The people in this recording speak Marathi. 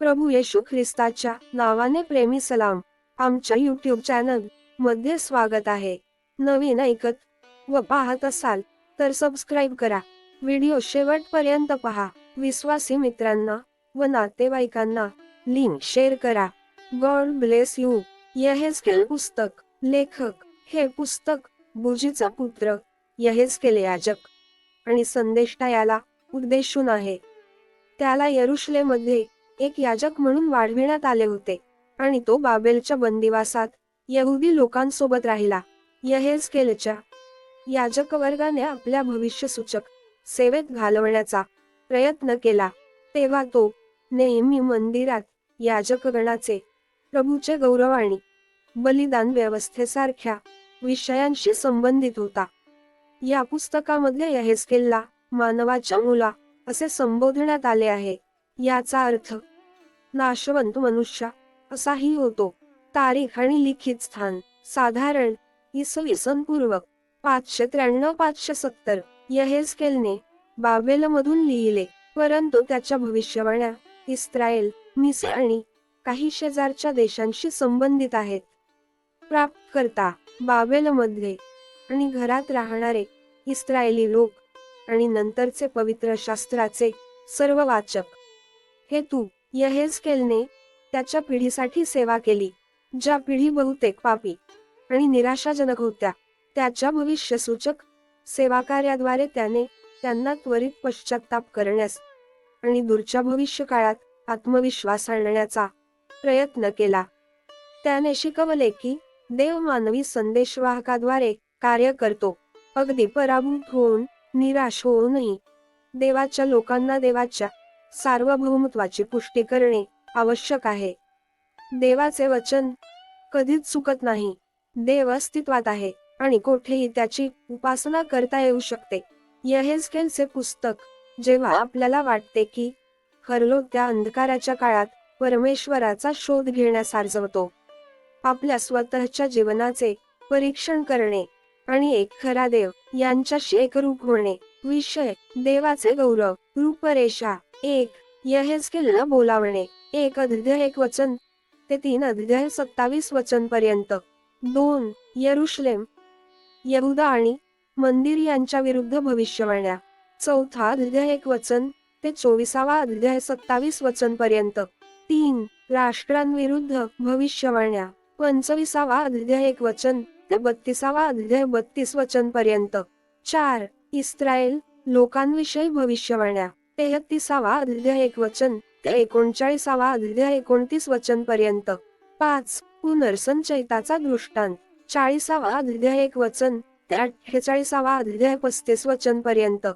प्रभू येशू ख्रिस्ताच्या नावाने प्रेमी सलाम आमच्या यूट्यूब चॅनलमध्ये स्वागत आहे. नवीन ऐकत व पाहत असाल तर सबस्क्राईब करा. व्हिडिओ शेवटपर्यंत पहा. विश्वासी मित्रांना व नातेवाईकांना लिंक शेअर करा. गॉड ब्लेस यू यहेस्केल पुस्तक लेखक हे पुस्तक बुजीचा पुत्र यहेस्केल याजक आणि संदेष्टा याला उद्देशून आहे. त्याला यरुशलेमध्ये एक याजक म्हणून वाढविण्यात आले होते. आणि तो बाबेलच्या बंदिवासात यहुदी लोकांसोबत राहिला. यहेजकेलच्या याजक वर्गाने आपल्या भविष्यसूचक सेवेत घालवण्याचा प्रयत्न केला. तेव्हा तो नेहमी मंदिरात याजकगणाचे प्रभूचे गौरव आणि बलिदान व्यवस्थेसारख्या विषयांशी संबंधित होता. या पुस्तकामध्ये यहेस्केलला मानवाच्या मुला असे संबोधण्यात आले आहे. याचा अर्थ नाशवंत मनुष्य. असाही होतो. तारीख आणि लिखित स्थान. साधारण इसवी सन पूर्व पाचशे त्र्याण्णव पाचशे सत्तर. यहेस्केलने बाबेलमधून लिहिले. परंतु त्याच्या भविष्यवाण्या इस्रायल मिस आणि काही शेजारच्या देशांशी संबंधित आहेत. प्राप्तकर्ता बाबेलमध्ये आणि घरात राहणारे इस्रायली लोक आणि नंतरचे पवित्र शास्त्राचे सर्व वाचक हे तू यहेजकेलने त्याच्या पिढीसाठी सेवा केली ज्या पिढी बहुतेक पापी आणि निराशाजनक होत्या. त्याच्या भविष्यसूचक सेवा कार्याद्वारे त्याने त्यांना त्वरित पश्चाताप करण्यास आणि दूरच्या भविष्य काळात आत्मविश्वास आणण्याचा प्रयत्न केला. त्याने शिकवले की देव मानवी संदेशवाहकाद्वारे कार्य करतो. अगदी पराभूत होऊन निराश होऊनही देवाच्या लोकांना देवाच्या सार्वभौमत्वाची पुष्टी करणे आवश्यक आहे. देवाचे वचन कधीच चुकत नाही. देव अस्तित्वात आहे आणि कोठेही त्याची उपासना करता येऊ शकते. यहेजकेलचे पुस्तक जेव्हा आपल्याला वाटते की हरलो त्या अंधकाराच्या काळात परमेश्वराचा शोध घेण्यास आर्जवतो. आपल्या स्वतःच्या जीवनाचे परीक्षण करणे आणि एक खरा देव यांच्याशी एकरूप होणे विषय देवाचे गौरव रूपरेषा एक यहेजकेलला बोलावणे. एक अध्याय एक वचन. ते तीन अध्याय सत्तावीस वचन पर्यंत दोन यरुशलेम. यहुदा आणि मंदिर यांच्या विरुद्ध भविष्यवाण्या. चौथा अध्याय एक वचन. ते चोवीसावा अध्याय सत्तावीस वचन पर्यंत तीन राष्ट्रांविरुद्ध भविष्यवाण्या. पंचवीसावा अध्याय एक वचन. ते बत्तीसावा अध्याय बत्तीस वचन पर्यंत चार इस्रायल लोकांविषयी भविष्यवाण्या. तेहतीसावा अध्याय एक वचन ते एकोणचाळीसावा अध्याय एकोणतीस वचन पर्यंत. पाच पुनर्संचयिताचा दृष्टांत. चाळीसावा अध्याय एक वचन ते अठ्ठेचाळीसावा अध्याय पस्तीस वचन पर्यंत.